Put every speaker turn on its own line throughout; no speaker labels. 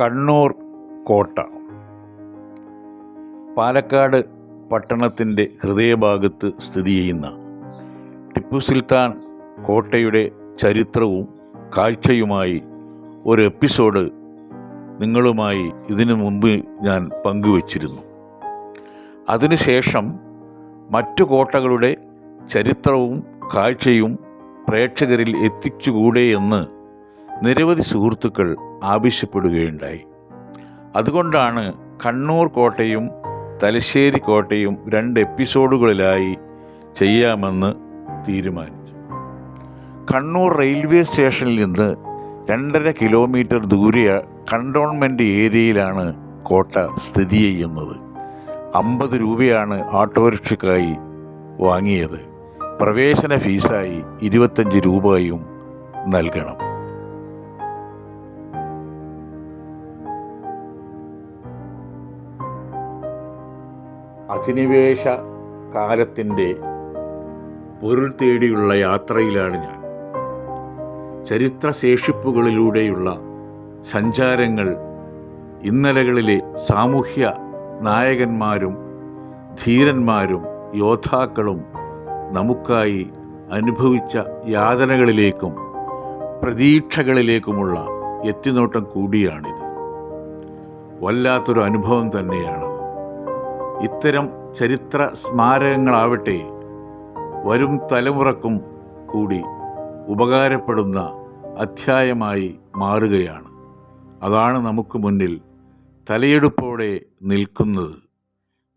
കണ്ണൂർ കോട്ട. പാലക്കാട് പട്ടണത്തിന്റെ ഹൃദയഭാഗത്ത് സ്ഥിതി ചെയ്യുന്ന ടിപ്പു സുൽത്താൻ കോട്ടയുടെ ചരിത്രവും കാഴ്ചയുമായി ഒരു എപ്പിസോഡ് നിങ്ങളുമായി ഇതിനു മുമ്പ് ഞാൻ പങ്കുവച്ചിരുന്നു. അതിനുശേഷം മറ്റു കോട്ടകളുടെ ചരിത്രവും കാഴ്ചയും പ്രേക്ഷകരിൽ എത്തിച്ചുകൂടെ എന്ന് നിരവധി സുഹൃത്തുക്കൾ ആവശ്യപ്പെടുകയുണ്ടായി. അതുകൊണ്ടാണ് കണ്ണൂർ കോട്ടയും തലശ്ശേരി കോട്ടയും രണ്ട് എപ്പിസോഡുകളിലായി ചെയ്യാമെന്ന് തീരുമാനിച്ചു. കണ്ണൂർ റെയിൽവേ സ്റ്റേഷനിൽ നിന്ന് രണ്ടര കിലോമീറ്റർ ദൂരെ കണ്ടോൺമെന്റ് ഏരിയയിലാണ് കോട്ട സ്ഥിതി ചെയ്യുന്നത്. അമ്പത് രൂപയാണ് ഓട്ടോറിക്ഷയ്ക്കായി വാങ്ങിയത്. പ്രവേശന ഫീസായി ഇരുപത്തഞ്ച് രൂപയും നൽകണം. അധിനിവേശ കാലത്തിന്റെ പൊരുൾ തേടിയുള്ള യാത്രയിലാണ് ഞാൻ. ചരിത്രശേഷിപ്പുകളിലൂടെയുള്ള സഞ്ചാരങ്ങൾ ഇന്നലകളിലെ സാമൂഹ്യ നായകന്മാരും ധീരന്മാരും യോദ്ധാക്കളും നമുക്കായി അനുഭവിച്ച യാതനകളിലേക്കും പ്രതീക്ഷകളിലേക്കുമുള്ള എത്തിനോട്ടം കൂടിയാണിത്. വല്ലാത്തൊരു അനുഭവം തന്നെയാണത് ഇത്തരം ചരിത്ര സ്മാരകങ്ങളാവട്ടെ വരും തലമുറക്കും കൂടി ഉപകാരപ്പെടുന്ന അധ്യായമായി മാറുകയാണ്. അതാണ് നമുക്ക് മുന്നിൽ തലയെടുപ്പോടെ നിൽക്കുന്നത്.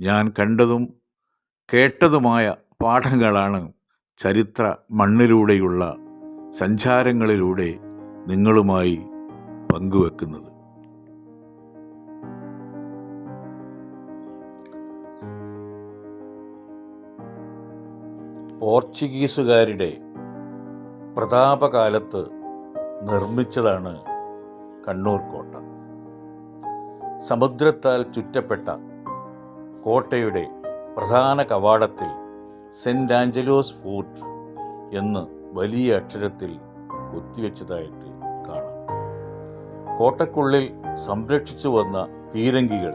ഞാൻ കണ്ടതും കേട്ടതുമായ പാഠങ്ങളാണ് ചരിത്ര മണ്ണിലൂടെയുള്ള സഞ്ചാരങ്ങളിലൂടെ നിങ്ങളുമായി പങ്കുവെക്കുന്നത്. പോർച്ചുഗീസുകാരുടെ പ്രതാപകാലത്ത് നിർമ്മിച്ചതാണ് കണ്ണൂർ കോട്ട. സമുദ്രത്താൽ ചുറ്റപ്പെട്ട കോട്ടയുടെ പ്രധാന കവാടത്തിൽ സെന്റ് ആഞ്ചലോസ് ഫോർട്ട് എന്ന് വലിയ അക്ഷരത്തിൽ കൊത്തിവെച്ചതായിട്ട് കാണാം. കോട്ടക്കുള്ളിൽ സംരക്ഷിച്ചു വന്ന പീരങ്കികൾ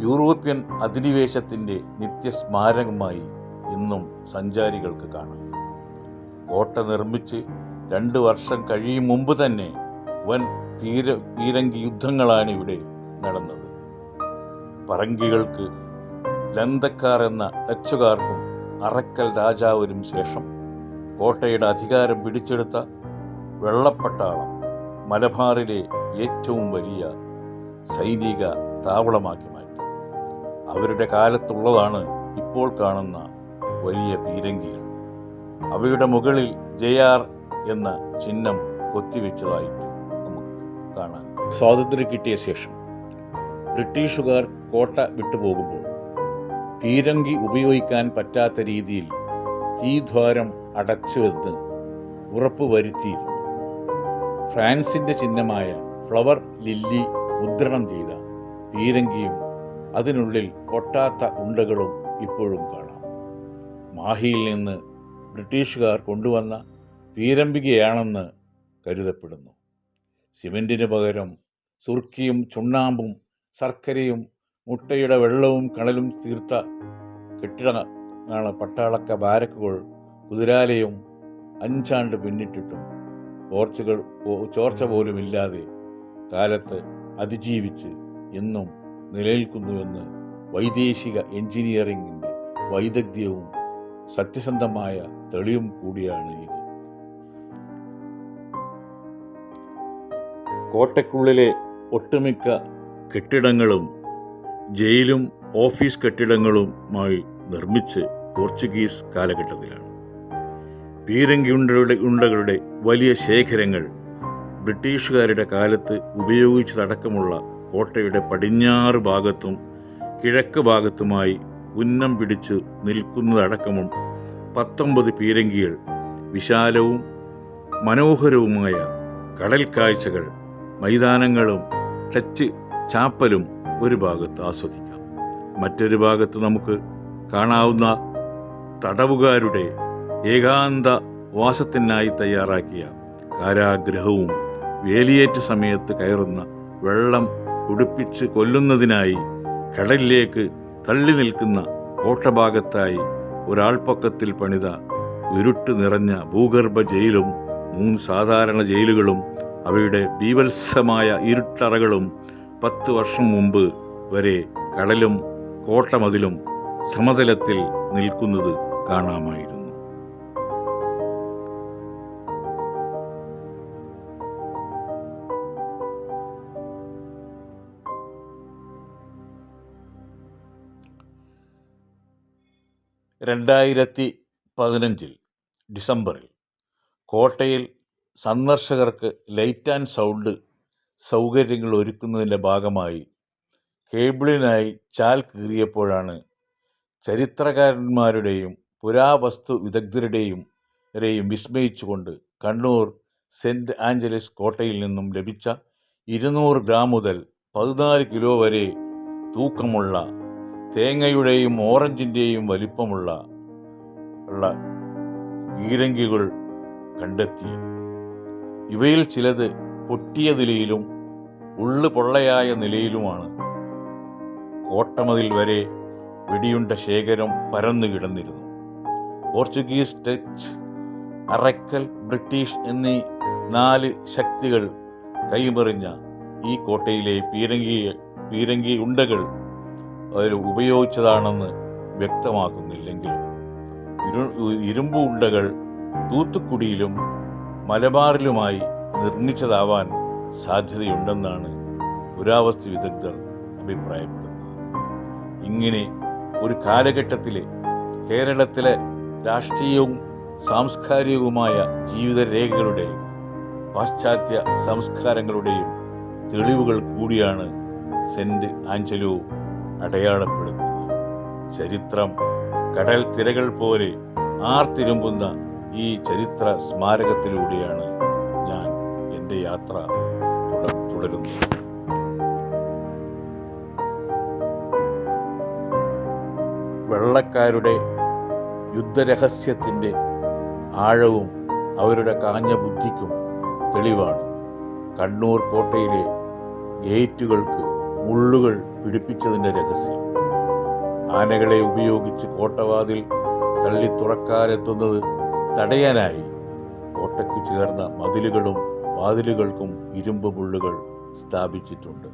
യൂറോപ്യൻ അധിനിവേശത്തിന്റെ നിത്യസ്മാരകമായി ഇന്നും സഞ്ചാരികൾക്ക് കാണാം. കോട്ട നിർമ്മിച്ച് രണ്ട് വർഷം കഴിയും മുമ്പ് തന്നെ വൻ പീര പീരങ്കി യുദ്ധങ്ങളാണ് ഇവിടെ നടന്നത്. പറങ്കികൾക്ക് ലന്തക്കാർ എന്ന ഡച്ചുകാർക്കും അറക്കൽ രാജാവിനും ശേഷം കോട്ടയുടെ അധികാരം പിടിച്ചെടുത്ത വെള്ളപ്പട്ടാളം മലബാറിലെ ഏറ്റവും വലിയ സൈനിക താവളമാക്കി മാറ്റി. അവരുടെ കാലത്തുള്ളതാണ് ഇപ്പോൾ കാണുന്ന വലിയ പീരങ്കികൾ. അവയുടെ മുകളിൽ ജെ ആർ എന്ന ചിഹ്നം കൊത്തിവെച്ചതായിട്ട് നമുക്ക് കാണാം സ്വാതന്ത്ര്യം കിട്ടിയ ശേഷം ബ്രിട്ടീഷുകാർ കോട്ട വിട്ടുപോകുമ്പോൾ പീരങ്കി ഉപയോഗിക്കാൻ പറ്റാത്ത രീതിയിൽ തീദ്വാരം അടച്ചുവെന്ന് ഉറപ്പുവരുത്തിയിരുന്നു. ഫ്രാൻസിന്റെ ചിഹ്നമായ ഫ്ലവർ ലില്ലി മുദ്രണം ചെയ്ത പീരങ്കിയും അതിനുള്ളിൽ പൊട്ടാത്ത ഉണ്ടകളും ഇപ്പോഴും കാണാം. മാഹിയിൽ നിന്ന് ബ്രിട്ടീഷുകാർ കൊണ്ടുവന്ന പീരമ്പികയാണെന്ന് കരുതപ്പെടുന്നു. സിമെന്റിന് പകരം സുർക്കിയും ചുണ്ണാമ്പും ശർക്കരയും മുട്ടയുടെ വെള്ളവും കണലും തീർത്ത കെട്ടിടങ്ങളാണ് പട്ടാളക്ക ബാരക്കുകൾ കുതിരാലയും അഞ്ചാണ്ട് പിന്നിട്ടിട്ടും ചോർച്ചകൾ ചോർച്ച പോലുമില്ലാതെ കാലത്ത് അതിജീവിച്ച് എന്നും നിലനിൽക്കുന്നുവെന്ന് വൈദേശിക എഞ്ചിനീയറിംഗിന്റെ വൈദഗ്ധ്യവും സത്യസന്ധമായ തെളിവും കൂടിയാണ് ഇത്. കോട്ടയ്ക്കുള്ളിലെ ഒട്ടുമിക്ക കെട്ടിടങ്ങളും ജയിലും ഓഫീസ് കെട്ടിടങ്ങളുമായി നിർമ്മിച്ച് പോർച്ചുഗീസ് കാലഘട്ടത്തിലാണ്. പീരങ്കി ഉണ്ടകളുടെ വലിയ ശേഖരങ്ങൾ ബ്രിട്ടീഷുകാരുടെ കാലത്ത് ഉപയോഗിച്ചതടക്കമുള്ള കോട്ടയുടെ പടിഞ്ഞാറ് ഭാഗത്തും കിഴക്ക് ഭാഗത്തുമായി ഉന്നം പിടിച്ച് നിൽക്കുന്നതടക്കമും പത്തൊമ്പത് പീരങ്കികൾ വിശാലവും മനോഹരവുമായ കടൽ കാഴ്ചകൾ മൈതാനങ്ങളും ടച്ച് ചാപ്പലും ഒരു ഭാഗത്ത് ആസ്വദിക്കാം. മറ്റൊരു ഭാഗത്ത് നമുക്ക് കാണാവുന്ന തടവുകാരുടെ ഏകാന്ത വാസത്തിനായി തയ്യാറാക്കിയ കാരാഗ്രഹവും വേലിയേറ്റ സമയത്ത് കയറുന്ന വെള്ളം കുടിപ്പിച്ച് കൊല്ലുന്നതിനായി കടലിലേക്ക് തള്ളി നിൽക്കുന്ന കോട്ടഭാഗത്തായി ഒരാൾപ്പക്കത്തിൽ പണിത ഇരുട്ട് നിറഞ്ഞ ഭൂഗർഭ ജയിലും മൂന്ന് സാധാരണ ജയിലുകളും അവയുടെ ബീവത്സമായ ഇരുട്ടറകളും പത്ത് വർഷം മുമ്പ് വരെ കടലും കോട്ടമതിലും സമതലത്തിൽ നിൽക്കുന്നത് കാണാമായിരുന്നു. രണ്ടായിരത്തി പതിനഞ്ചിൽ ഡിസംബറിൽ കോട്ടയിൽ സന്ദർശകർക്ക് ലൈറ്റ് ആൻഡ് സൗണ്ട് സൗകര്യങ്ങൾ ഒരുക്കുന്നതിന്റെ ഭാഗമായി കേബിളിനായി ചാൽ കീറിയപ്പോഴാണ് ചരിത്രകാരന്മാരുടെയും പുരാവസ്തു വിദഗ്ധരുടെയും വരെയും വിസ്മയിച്ചുകൊണ്ട് കണ്ണൂർ സെന്റ് ആഞ്ചലസ് കോട്ടയിൽ നിന്നും ലഭിച്ച ഇരുന്നൂറ് ഗ്രാം മുതൽ പതിനാല് കിലോ വരെ തൂക്കമുള്ള തേങ്ങയുടെയും ഓറഞ്ചിന്റെയും വലിപ്പമുള്ള ഉള്ള ഈരങ്കികൾ കണ്ടെത്തിയത്. ഇവയിൽ ചിലത് പൊട്ടിയ നിലയിലും ഉള്ളു പൊള്ളയായ നിലയിലുമാണ്. കോട്ടമതിൽ വരെ വെടിയുണ്ട ശേഖരം പരന്നു കിടന്നിരുന്നു. പോർച്ചുഗീസ് ടച്ച് അറക്കൽ ബ്രിട്ടീഷ് എന്നീ നാല് ശക്തികൾ കൈമറിഞ്ഞ ഈ കോട്ടയിലെ പീരങ്കി പീരങ്കി ഉണ്ടകൾ അവർ ഉപയോഗിച്ചതാണെന്ന് വ്യക്തമാക്കുന്നില്ലെങ്കിലും ഇരു ഇരുമ്പ് ഉണ്ടകൾ തൂത്തുക്കുടിയിലും മലബാറിലുമായി നിർമ്മിച്ചതാവാൻ സാധ്യതയുണ്ടെന്നാണ് പുരാവസ്തു വിദഗ്ധർ അഭിപ്രായപ്പെടുന്നത്. ഇങ്ങനെ ഒരു കാലഘട്ടത്തിലെ കേരളത്തിലെ രാഷ്ട്രീയവും സാംസ്കാരികവുമായ ജീവിതരേഖകളുടെ പാശ്ചാത്യ സംസ്കാരങ്ങളുടെയും തെളിവുകൾ കൂടിയാണ് സെന്റ് ആഞ്ചലോ അടയാളപ്പെടുത്തുന്നത് ചരിത്രം കടൽ തിരകൾ പോലെ ആർത്തിരുമ്പുന്ന ഈ ചരിത്ര സ്മാരകത്തിലൂടെയാണ് ഞാൻ എന്റെ യാത്ര തുട- തുടരുന്നത്. വെള്ളക്കാരുടെ യുദ്ധരഹസ്യത്തിന്റെ ആഴവും അവരുടെ കാഞ്ഞ ബുദ്ധിക്കും തെളിവാണ്. കണ്ണൂർ കോട്ടയിലെ ഗേറ്റുകൾക്ക് മുള്ളുകൾ പിടിപ്പിച്ചതിന്റെ രഹസ്യം. ആനകളെ ഉപയോഗിച്ച് കോട്ടവാതിൽ തള്ളി തുറക്കാനെത്തുന്നത് തടയാനായി കോട്ടയ്ക്ക് ചേർന്ന മതിലുകളും വാതിലുകൾക്കും ഇരുമ്പ് മുള്ളുകൾ സ്ഥാപിച്ചിട്ടുണ്ട്.